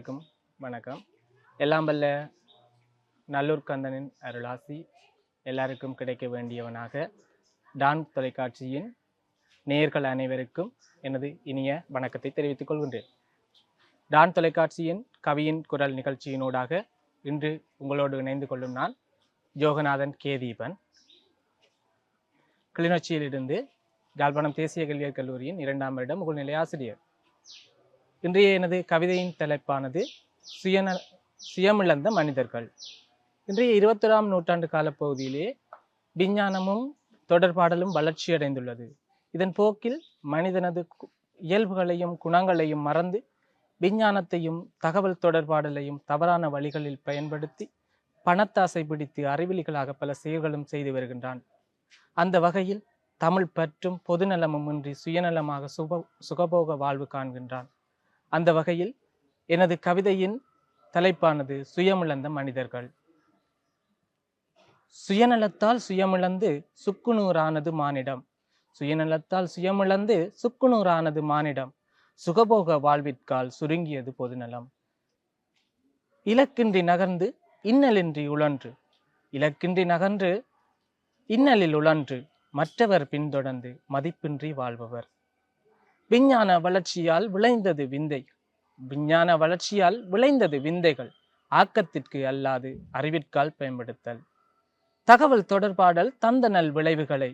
அனைவருக்கும் வணக்கம். எல்லாம் வல்ல நல்லூர் கந்தனின் அருளாசி எல்லாருக்கும் கிடைக்க வேண்டியவனாக டான் தொலைக்காட்சியின் நேர்கள் அனைவருக்கும் எனது இனிய வணக்கத்தை தெரிவித்துக் கொள்கின்றேன். டான் தொலைக்காட்சியின் கவியின் குரல் நிகழ்ச்சியினூடாக இன்று உங்களோடு இணைந்து கொள்ளும் நான் ஜோகநாதன் கேதீபன் கிளிநொச்சியிலிருந்து யாழ்ப்பாணம் தேசிய கல்வியர் கல்லூரியின் இரண்டாம் வருடம் முகழ்நிலை ஆசிரியர். இன்றைய எனது கவிதையின் தலைப்பானது சுயன சுயமிழந்த மனிதர்கள். இன்றைய இருபத்தொராம் நூற்றாண்டு காலப்பகுதியிலே விஞ்ஞானமும் தொடர்பாடலும் வளர்ச்சியடைந்துள்ளது. இதன் போக்கில் மனிதனது கு- இயல்புகளையும் குணங்களையும் மறந்து விஞ்ஞானத்தையும் தகவல் தொடர்பாடலையும் தவறான வழிகளில் பயன்படுத்தி பணத்தாசை பிடித்து அறிவிலிகளாக பல செயல்களும் செய்து வருகின்றான். அந்த வகையில் தமிழ் பற்றும் பொதுநலமும் இன்றி சுயநலமாக சுப சுகபோக வாழ்வு காண்கின்றான். அந்த வகையில் எனது கவிதையின் தலைப்பானது சுயமிழந்த மனிதர்கள். சுயநலத்தால் சுயமிழந்து சுக்குநூறானது மானிடம். சுயநலத்தால் சுயமிழந்து சுக்குநூறானது மானிடம். சுகபோக வாழ்விற்கால் சுருங்கியது பொதுநலம். இலக்கின்றி நகர்ந்து இன்னலின்றி உழன்று. இலக்கின்றி நகர்ந்து இன்னலில் உழன்று. மற்றவர் பின்தொடர்ந்து மதிப்பின்றி வாழ்பவர். விஞ்ஞான வளர்ச்சியால் விளைந்தது விந்தை. விஞ்ஞான வளர்ச்சியால் விளைந்தது விந்தைகள். ஆக்கத்திற்கு அல்லாது அறிவிற்கால் பயன்படுத்தல். தகவல் தொடர்பாடல் தந்த நல் விளைவுகளை.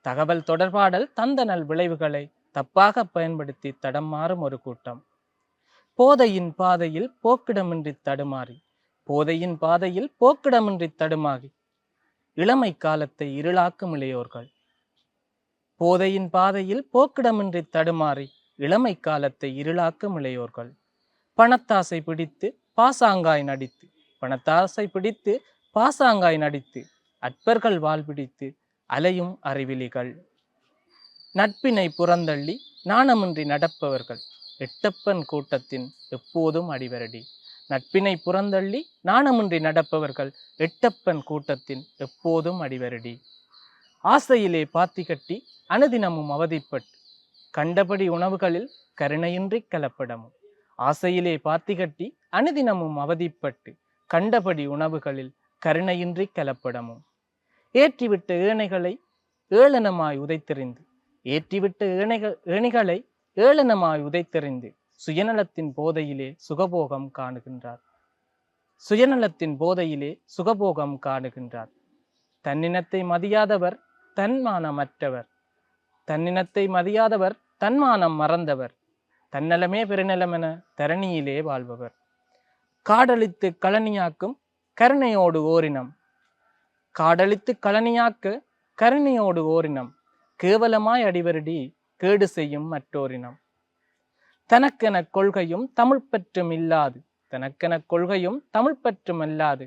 தகவல் தொடர்பாடல் தந்த நல் விளைவுகளை தப்பாக பயன்படுத்தி தடம் மாறும் ஒரு கூட்டம். போதையின் பாதையில் போக்கிடமின்றி தடுமாறி. போதையின் பாதையில் போக்கிடமின்றி தடுமாறி. இளமை காலத்தை இருளாக்கும் இளையோர்கள். போதையின் பாதையில் போக்கிடமின்றி தடுமாறி இளமை காலத்தை இருளாக்கும் இளையோர்கள். பணத்தாசை பிடித்து பாசாங்காய் நடித்து பணத்தாசை பிடித்து பாசாங்காய் நடித்து அற்பர்கள் வால் பிடித்து அலையும் அறிவிலிகள். நட்பினை புறந்தள்ளி நாணமின்றி நடப்பவர்கள் எட்டப்பன் கூட்டத்தின் எப்போதும் அடிவரடி. நட்பினை புறந்தள்ளி நாணமின்றி நடப்பவர்கள் எட்டப்பன் கூட்டத்தின் எப்போதும் அடிவரடி. ஆசையிலே பாத்தி கட்டி அனுதினமும் அவதிப்பட்டு கண்டபடி உணவுகளில் கருணையின்றி கலப்படமும். ஆசையிலே பார்த்தி கட்டி அனுதினமும் அவதிப்பட்டு கண்டபடி உணவுகளில் கருணையின்றி கலப்படமும். ஏற்றிவிட்ட ஏனைகளை ஏளனமாய் உதைத்தெறிந்து ஏற்றிவிட்ட ஏனைகள் ஏணிகளை ஏளனமாய் உதைத்தெறிந்து சுயநலத்தின் போதையிலே சுகபோகம் காணுகின்றார். சுயநலத்தின் போதையிலே சுகபோகம் காணுகின்றார். தன்னினத்தை மதியாதவர் தன்மானமற்றவர் தன்னினத்தை மதியாதவர் தன்மானம் மறந்தவர். தன்னலமே பெருநலமென தரணியிலே வாழ்பவர். காடழித்து கழனியாக்கும் கருணையோடு ஓரினம். காடழித்து கழனியாக்க கருணையோடு ஓரினம். கேவலமாய் அடிவருடி கேடு செய்யும் மற்றோரினம். தனக்கென கொள்கையும் தமிழ் பற்றும் இல்லாது தனக்கென கொள்கையும் தமிழ் பற்றும் அல்லாது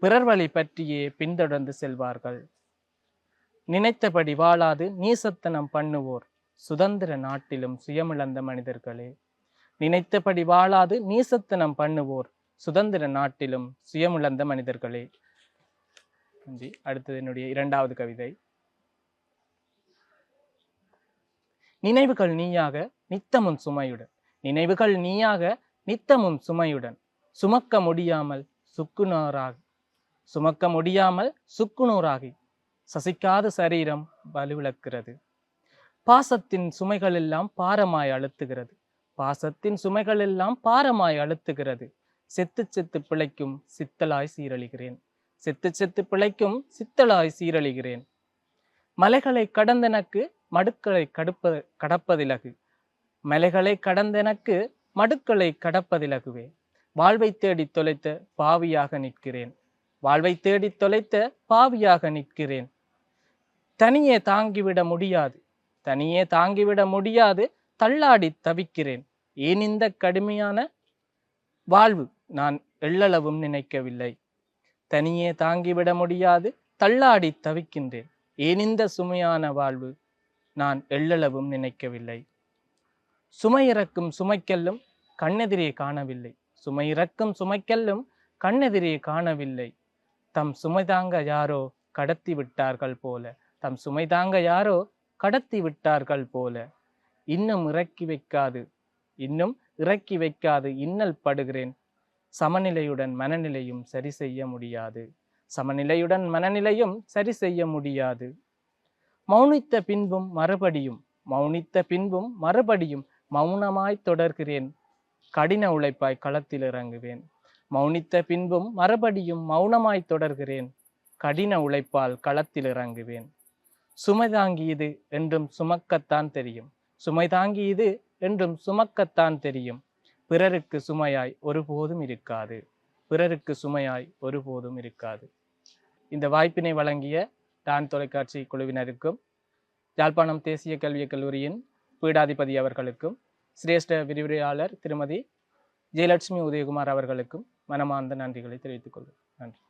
பிறர் வழி பற்றியே பின்தொடர்ந்து செல்வார்கள். நினைத்தபடி வாழாது நீசத்தனம் பண்ணுவோர். சுதந்திர நாட்டிலும் சுயமிழந்த மனிதர்களே. நினைத்தபடி வாழாது நீசத்தனம் பண்ணுவோர். சுதந்திர நாட்டிலும் சுயமிழந்த மனிதர்களே. நன்றி அடுத்தது என்னுடைய இரண்டாவது கவிதை. நினைவுகள் நீயாக நித்தமும் சுமையுடன். நினைவுகள் நீயாக நித்தமும் சுமையுடன். சுமக்க முடியாமல் சுக்குநூறாகி. சுமக்க முடியாமல் சுக்குநூறாகி. சசிக்காத சரீரம் வலுவிழக்கிறது. பாசத்தின் சுமைகள் எல்லாம் பாரமாய் அழுத்துகிறது. பாசத்தின் சுமைகள் எல்லாம் பாரமாய் அழுத்துகிறது. செத்து செத்து பிழைக்கும் சித்தலாய் சீரழிகிறேன். செத்து செத்து பிழைக்கும் சித்தலாய் சீரழிகிறேன். மலைகளை கடந்தனக்கு மடுக்களை கடுப்ப கடப்பதிலகு. மலைகளை கடந்தனக்கு மடுக்களை கடப்பதிலகுவே. வாழ்வை தேடி தொலைத்த பாவியாக நிற்கிறேன். வாழ்வை தேடி தொலைத்த பாவியாக நிற்கிறேன். தனியே தாங்கிவிட முடியாது. தனியே தாங்கிவிட முடியாது. தள்ளாடி தவிக்கிறேன். ஏன் இந்த கடுமையான வாழ்வு நான் எள்ளளவும் நினைக்கவில்லை. தனியே தாங்கிவிட முடியாது. தள்ளாடி தவிக்கின்றேன். ஏன் இந்த சுமையான வாழ்வு நான் எள்ளளவும் நினைக்கவில்லை. சுமையிறக்கும் சுமைக்கல்லும் கண்ணெதிரே காணவில்லை. சுமையிறக்கும் சுமைக்கல்லும் கண்ணெதிரே காணவில்லை. தம் சுமை தாங்க யாரோ கடத்தி விட்டார்கள் போல. தம் சுமை தாங்க யாரோ கடத்தி விட்டார்கள் போல. இன்னும் இறக்கி வைக்காது. இன்னும் இறக்கி வைக்காது. இன்னல் படுகிறேன். சமநிலையுடன் மனநிலையும் சரி செய்ய முடியாது. சமநிலையுடன் மனநிலையும் சரி செய்ய முடியாது. மௌனித்த பின்பும் மறுபடியும் மௌனித்த பின்பும் மறுபடியும் மௌனமாய் தொடர்கிறேன். கடின உழைப்பாய் களத்தில் இறங்குவேன். மௌனித்த பின்பும் மறுபடியும் மௌனமாய் தொடர்கிறேன். கடின உழைப்பால் களத்தில் இறங்குவேன். சுமைதாங்கி இது என்றும் சுமக்கத்தான் தெரியும். சுமைதாங்கி இது என்றும் சுமக்கத்தான் தெரியும். பிறருக்கு சுமையாய் ஒருபோதும் இருக்காது. பிறருக்கு சுமையாய் ஒருபோதும் இருக்காது. இந்த வாய்ப்பினை வழங்கிய டான் தொலைக்காட்சி குழுவினருக்கும் யாழ்ப்பாணம் தேசிய கல்விக் கல்லூரியின் பீடாதிபதி அவர்களுக்கும் சிரேஷ்ட விரிவுரையாளர் திருமதி ஜெயலட்சுமி உதயகுமார் அவர்களுக்கும் மனமார்ந்த நன்றிகளை தெரிவித்துக் கொள்கிறேன். நன்றி.